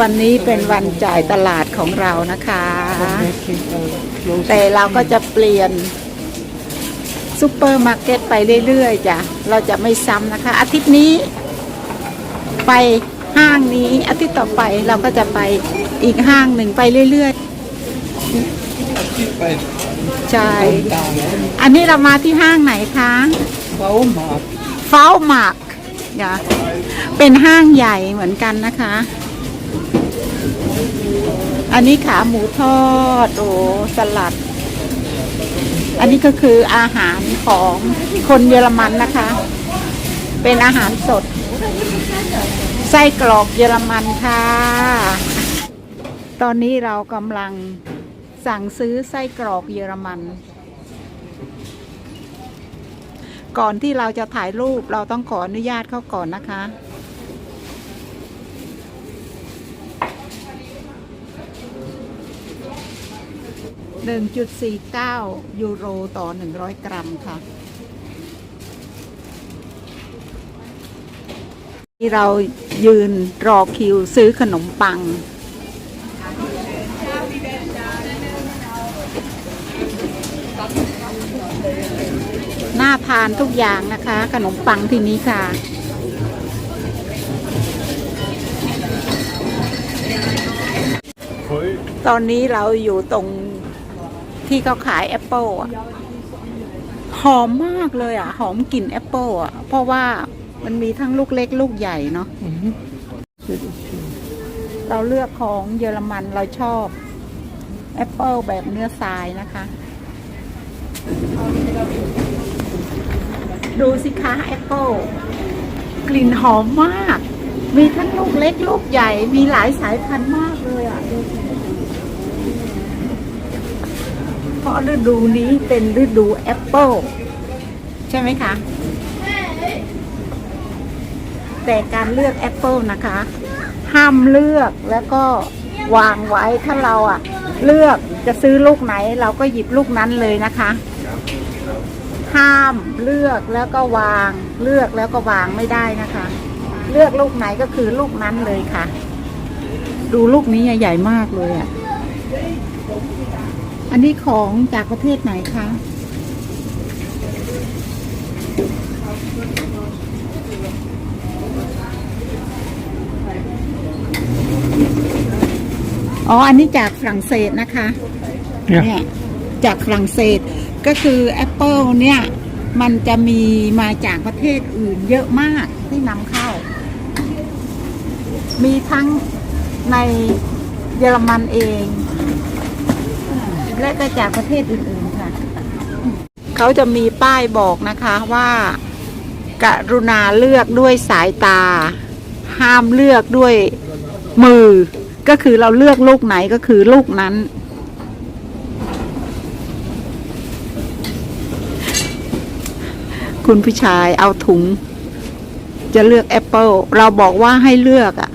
วันนี้เป็นวันจ่ายตลาดของเรานะคะ แต่เราก็จะเปลี่ยนซูเปอร์มาร์เก็ตไปเรื่อยๆจ้ะ เราจะไม่ซ้ำนะคะ อาทิตย์นี้ ไปห้างนี้ อาทิตย์ต่อไปเราก็จะไปอีกห้างหนึ่งไปเรื่อยๆ ใช่ อันนี้เรามาที่ห้างไหนคะ Baumarkt. เฝ้าหมักอย่าเป็นห้างใหญ่เหมือนกันนะคะ อันนี้ขาหมูทอดโอ้สลัด อันนี้ก็คืออาหารของคนเยอรมันนะคะ เป็นอาหารสด ไส้กรอกเยอรมันค่ะ ตอนนี้เรากำลังสั่งซื้อไส้กรอกเยอรมัน ก่อนที่เราจะถ่ายรูปเราต้องขออนุญาตเขาก่อนนะคะ 1.49 ยูโรต่อ 100 กรัมค่ะที่เรายืนรอคิวซื้อขนมปังน่าทานทุกอย่างนะคะ ขนมปังที่นี้ค่ะตอนนี้เราอยู่ตรง ที่เขาขายแอปเปิลอะหอมมากเลยอะ หอมกลิ่นแอปเปิลอะ เพราะว่ามันมีทั้งลูกเล็กลูกใหญ่เนาะเราเลือกของเยอรมันเราชอบแอปเปิลแบบเนื้อทรายนะคะ ดูสิคะแอปเปิลกลิ่นหอมมาก มีทั้งลูกเล็กลูกใหญ่ มีหลายสายพันธุ์มากเลยอะดูสิเพ ราะฤดูนี้เป็นฤดูแอปเปิลใช่ไหมคะ แต่การเลือกแอปเปิลนะคะ ห้ามเลือกแล้วก็วางไว้ถ้าเราอะเลือกจะซื้อลูกไหนเราก็หยิบลูกนั้นเลยนะคะ ห้ามเลือกแล้วก็วาง เลือกแล้วก็วางไม่ได้นะคะ เลือกลูกไหนก็คือลูกนั้นเลยค่ะ ดูลูกนี้ใหญ่มากเลยอะ อันนี้ของจากประเทศไหนคะ อ๋อ อันนี้จากฝรั่งเศสนะคะเนี่ยจากฝรั่งเศสก็คือแอปเปิลเนี่ยมันจะมีมาจากประเทศอื่นเยอะมากที่นำเข้า มีทั้งในเยอรมันเอง และก็จากประเทศอื่นๆค่ะ เขาจะมีป้ายบอกนะคะว่า กรุณาเลือกด้วยสายตา ห้ามเลือกด้วยมือ ก็คือเราเลือกลูกไหนก็คือลูกนั้นคุณผู้ชายเอาถุง จะเลือกแอปเปิลเราบอกว่าให้เลือกอะ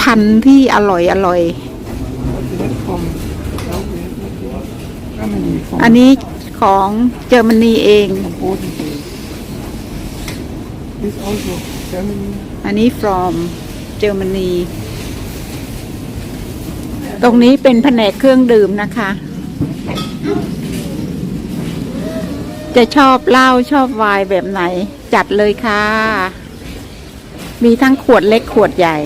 พันธุ์ที่อร่อยอร่อย อันนี้ของเยอรมนีเอง อันนี้ from เยอรมนี ตรงนี้เป็นแผนกเครื่องดื่มนะคะ จะชอบเหล้าชอบไวน์แบบไหน จัดเลยค่ะ มีทั้งขวดเล็กขวดใหญ่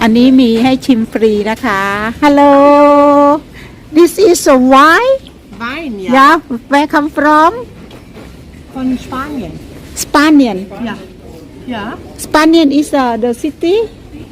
อันนี้มีให้ชิมฟรีนะคะ ฮัลโหล this is a wine Wein, ja. yeah where come from Von Spanien. Spanian Ja. Ja. Spanian is uh, the city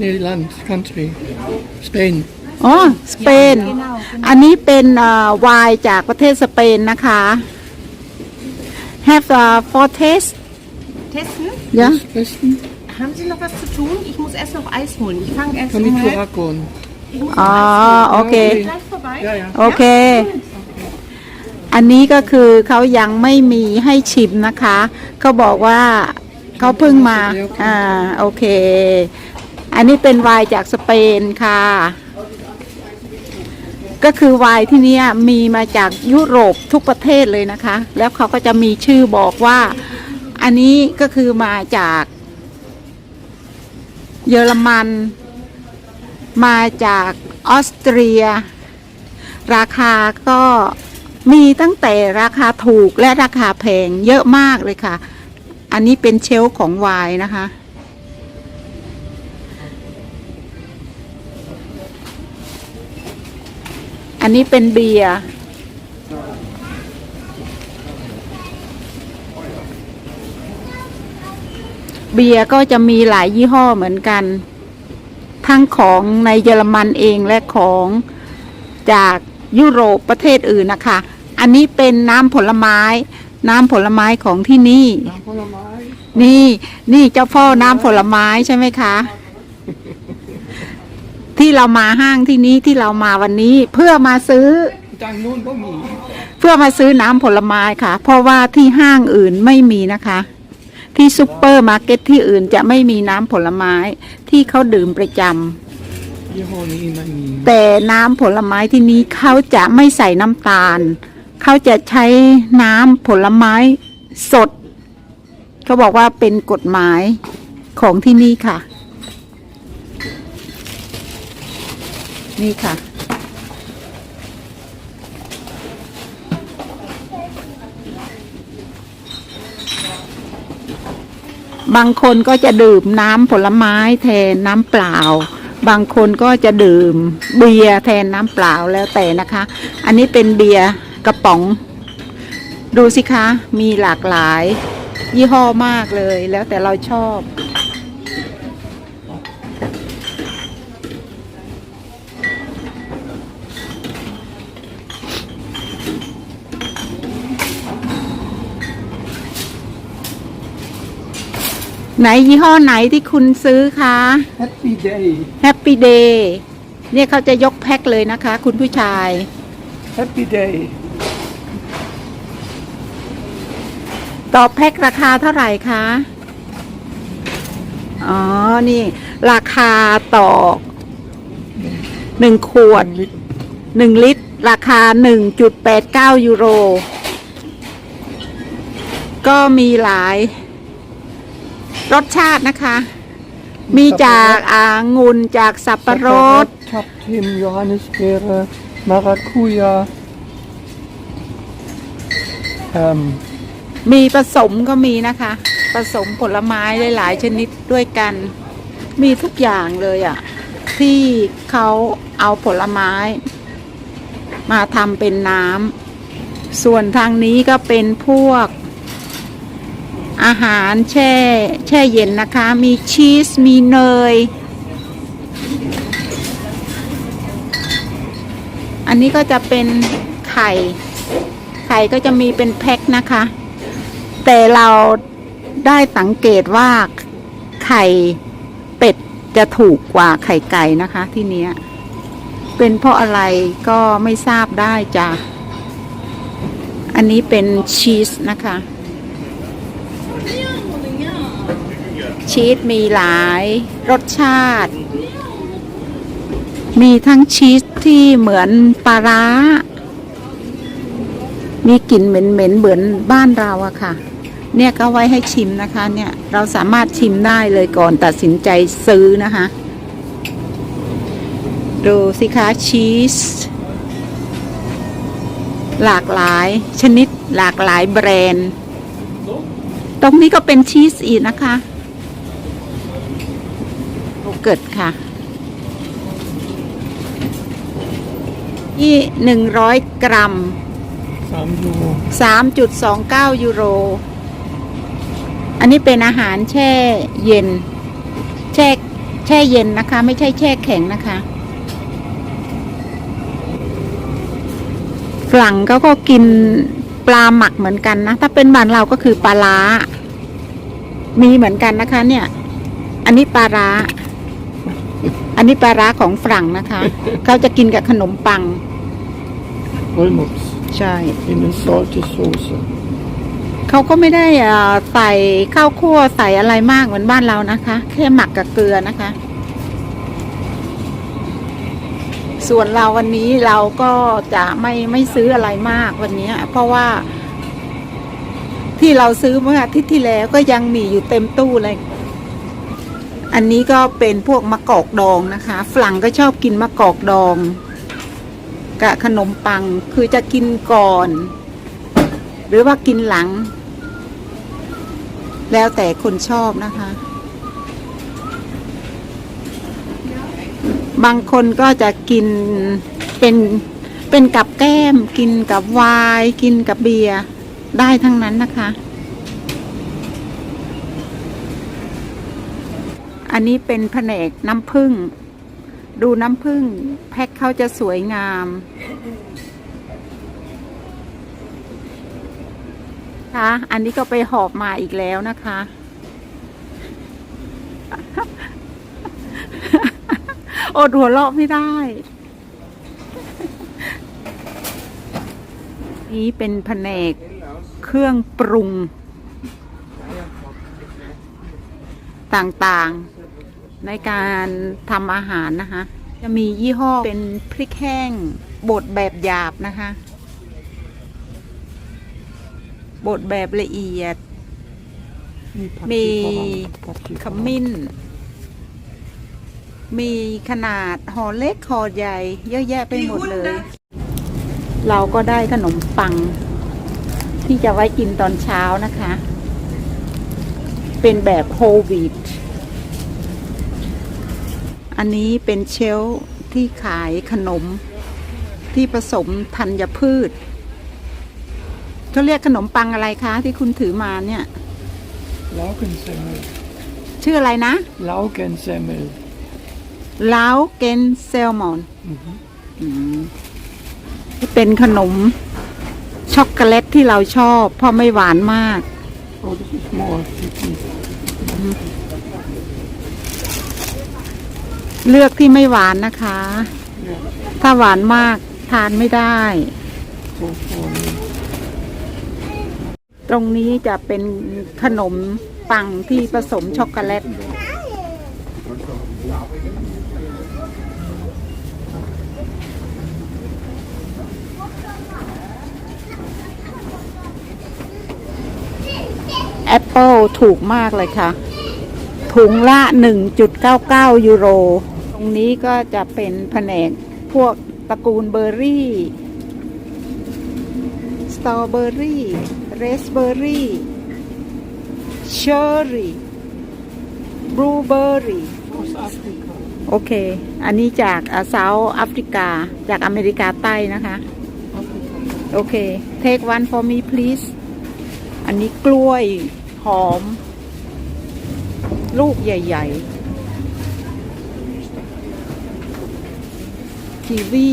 Nederland, country. Spain. อ๋อสเปน genau, อันนี้เป็นไวน์จากประเทศสเปนนะคะ have a for taste Testen? yeah Besten Haben Sie noch was zu tun? Ich muss erst noch Eis holen. Ich fange erst kann um ich halb. Torakon. Ich muss อ๋อโอเค gleich vorbei. Ja, ja. โอเค อันนี้ก็คือเขายังไม่มีให้ชิมนะคะ เขาบอกว่าเขาเพิ่งมา อ่า โอเค อันนี้เป็นไวน์จากสเปนค่ะ ก็คือไวน์ที่เนี้ยมีมาจากยุโรปทุกประเทศเลยนะคะ แล้วเขาก็จะมีชื่อบอกว่า อันนี้ก็คือมาจาก เยอรมัน มาจากออสเตรีย ราคาก็มีตั้งแต่ราคาถูกและราคาแพงเยอะมากเลยค่ะ อันนี้เป็นเชลของไวน์นะคะ อันนี้เป็นเบียร์ เบียร์ก็จะมีหลายยี่ห้อเหมือนกัน ทั้งของในเยอรมันเองและของจากยุโรปประเทศอื่นนะคะ อันนี้เป็นน้ำผลไม้ น้ำผลไม้ของที่นี่น้ำผลไม้นี่นี่เจ้าพ่อน้ำผลไม้ใช่ไหมคะ ที่เรามาห้างที่นี้ที่เรามาวันนี้เพื่อมาซื้อจางนู้นก็มี เพื่อมาซื้อน้ำผลไม้ค่ะ เพราะว่าที่ห้างอื่นไม่มีนะคะ ที่ซุปเปอร์มาร์เก็ตที่อื่นจะไม่มีน้ำผลไม้ที่เขาดื่มประจำยี่ห้อนี้ไม่มีแต่น้ำผลไม้ที่นี้เขาจะไม่ใส่น้ำตาล เขาจะใช้น้ำผลไม้สด เขาบอกว่าเป็นกฎหมายของที่นี่ค่ะ นี่ค่ะ บางคนก็จะดื่มน้ำผลไม้แทนน้ำเปล่า บางคนก็จะดื่มเบียร์แทนน้ำเปล่าแล้วแต่นะคะ อันนี้เป็นเบียร์กระป๋อง ดูสิคะ มีหลากหลาย ยี่ห้อมากเลย แล้วแต่เราชอบ ไหนยี่ห้อไหนที่คุณซื้อคะแฮปปี้เดย์แฮปปี้เดย์เนี่ยเขาจะยกแพ็คเลยนะคะ คุณผู้ชายแฮปปี้เดย์ต่อแพ็คราคาเท่าไหร่คะ อ๋อ นี่ ราคาต่อหนึ่งขวดลิตรหนึ่งลิตร ราคาหนึ่งจุดแปดเก้ายูโร ก็มีหลาย รสชาตินะคะ มีจากอางุ่นจากสับปะรด ทับทิมโยฮันเนสเปรมาราคุยาเอ่มมีผสมก็มีนะคะ ผสมผลไม้หลายๆชนิดด้วยกัน มีทุกอย่างเลยอะ่ะ ที่เขาเอาผลไม้ มาทำเป็นน้ำส่วนทางนี้ก็เป็นพวก อาหารแช่แช่เย็นนะคะ มีชีส มีเนย อันนี้ก็จะเป็นไข่ ไข่ก็จะมีเป็นแพ็คนะคะ แต่เราได้สังเกตว่าไข่เป็ดจะถูกกว่าไข่ไก่นะคะที่เนี้ยเป็นเพราะอะไรก็ไม่ทราบได้จ้ะ อันนี้เป็นชีสนะคะ ชีสมีหลายรสชาติ มีทั้งชีสที่เหมือนปลาร้า มีกลิ่นเหม็นๆเหมือนบ้านเราอะค่ะ เนี่ยก็ไว้ให้ชิมนะคะเนี่ยเราสามารถชิมได้เลยก่อนตัดสินใจซื้อนะคะ ดูสิคะชีสหลากหลายชนิดหลากหลายแบรนด์ ตรงนี้ก็เป็นชีสอีกนะคะ เกิร์ตค่ะที่หนึ่งร้อยกรัมสามยูโร3.29ยูโร อันนี้เป็นอาหารแช่เย็น แช่แช่เย็นนะคะ ไม่ใช่แช่แข็งนะคะฝรั่งเขาก็กินปลาหมักเหมือนกันนะ ถ้าเป็นบ้านเราก็คือปลาร้า มีเหมือนกันนะคะเนี่ย อันนี้ปลาร้า อันนี้ปลาร้าของฝรั่งนะคะ เขาจะกินกับขนมปังวอลมุกส์ใช่ in a salty sauce เขาก็ไม่ได้เอ่อใส่ข้าวคั่วใส่อะไรมากเหมือนบ้านเรานะคะ แค่หมักกับเกลือนะคะ ส่วนเราวันนี้เราก็จะไม่ไม่ซื้ออะไรมากวันนี้ เพราะว่าที่เราซื้อเมื่ออาทิตย์ที่แล้วก็ยังมีอยู่เต็มตู้เลย อันนี้ก็เป็นพวกมะกอกดองนะคะฝรั่งก็ชอบกินมะกอกดองกับขนมปังคือจะกินก่อน หรือว่ากินหลัง แล้วแต่คนชอบนะคะ บางคนก็จะกินเป็นเป็นกับแก้ม กินกับวน์กินกับเบียร์ได้ทั้งนั้นนะคะ อันนี้เป็นแผนกน้ำผึ้งดูน้ำผึ้งแพ็คเขาจะสวยงามคะอันนี้ก็ไปหอบมาอีกแล้วนะคะอดหัวเราะไม่ได้ นี้เป็นแผนกเครื่องปรุง ต่างๆ ในการทำอาหารนะคะ จะมียี่ห้อเป็นพริกแห้งบดแบบหยาบนะคะบดแบบละเอียด มีขมิ้น มีขนาดห่อเล็กห่อใหญ่ เยอะแยะไปหมดเลย เราก็ได้ขนมปัง ที่จะไว้กินตอนเช้านะคะ เป็นแบบโฮลวีต อันนี้เป็นเชลฟ์ที่ขายขนมที่ผสมธัญพืชเขาเรียกขนมปังอะไรคะ ที่คุณถือมาเนี่ย Laugensemmel. ชื่ออะไรนะ Laugensemmel. ลาวเกนเซลมอนเป็นขนมช็อกโกแลตที่เราชอบ เพราะไม่หวานมาก Oh, this is more sticky. เลือกที่ไม่หวานนะคะ ถ้าหวานมากทานไม่ได้ ตรงนี้จะเป็นขนมปังที่ผสมช็อกโกแลตแอปเปิลถูกมากเลยค่ะ ถุงละ 1.99 ยูโร รงนี้ก็จะเป็นแผนกพวกตระกูลเบอร์รี่ สตรอเบอร์รี่ เรสเบอร์รี่ เชอร์รี่ บลูเบอร์รี่ โอเค อันนี้จากเซาท์แอฟริกา จากอเมริกาใต้นะคะ โอเค take one for me please อันนี้กล้วย หอม ลูกใหญ่ ๆ กีวี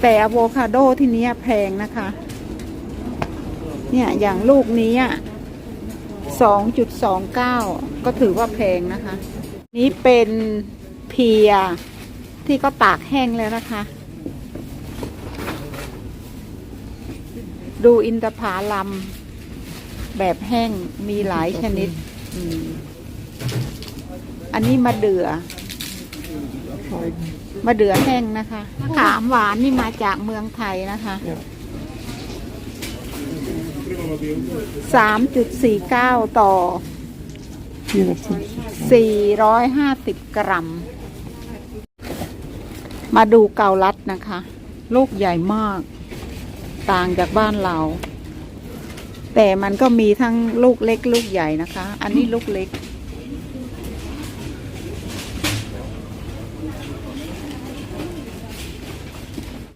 แต่อะโวคาโดที่นี้แพงนะคะ เนี่ยอย่างลูกนี้สองจุดสองเก้าก็ถือว่าแพงนะคะ นี้เป็นเพียที่ก็ตากแห้งแล้วนะคะ ดูอินทผาลัมแบบแห้งมีหลายชนิด อันนี้มะเดือ่อ มะเดื่อแห้งนะคะมะขามหวานนี่มาจากเมืองไทยนะคะ Yeah. สามจุดสี่เก้าต่อ 450. สี่ร้อยห้าสิบกรัม มาดูเกาลัดนะคะ ลูกใหญ่มาก ต่างจากบ้านเรา แต่มันก็มีทั้งลูกเล็กลูกใหญ่นะคะ อันนี้ลูกเล็ก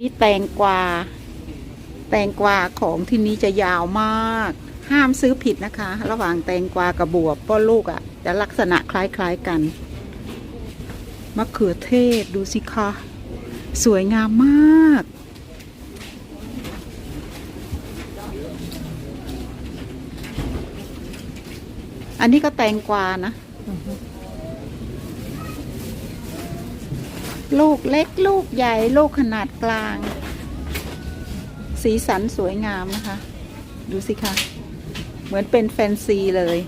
นี่แตงกวา แตงกวาของที่นี้จะยาวมาก ห้ามซื้อผิดนะคะ ระหว่างแตงกวากับบวบเพราะลูกอะ่ะจะลักษณะคล้ายๆกัน มะเขือเทศดูสิคะ สวยงามมาก อันนี้ก็แตงกวานะ ลูกเล็กลูกใหญ่ลูกขนาดกลาง สีสันสวยงามนะคะ ดูสิคะ เหมือนเป็นแฟนซีเลย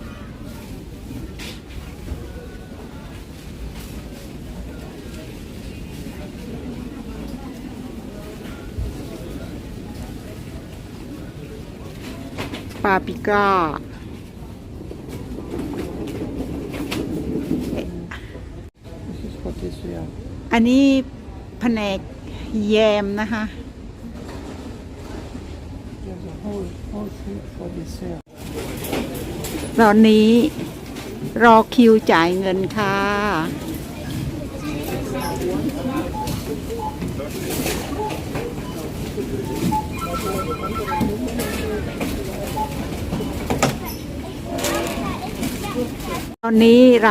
ปาปิก้า这是要。 อันนี้แผนกแยมนะคะ ตอนนี้รอคิวจ่ายเงินค่ะ ตอนนี้เรา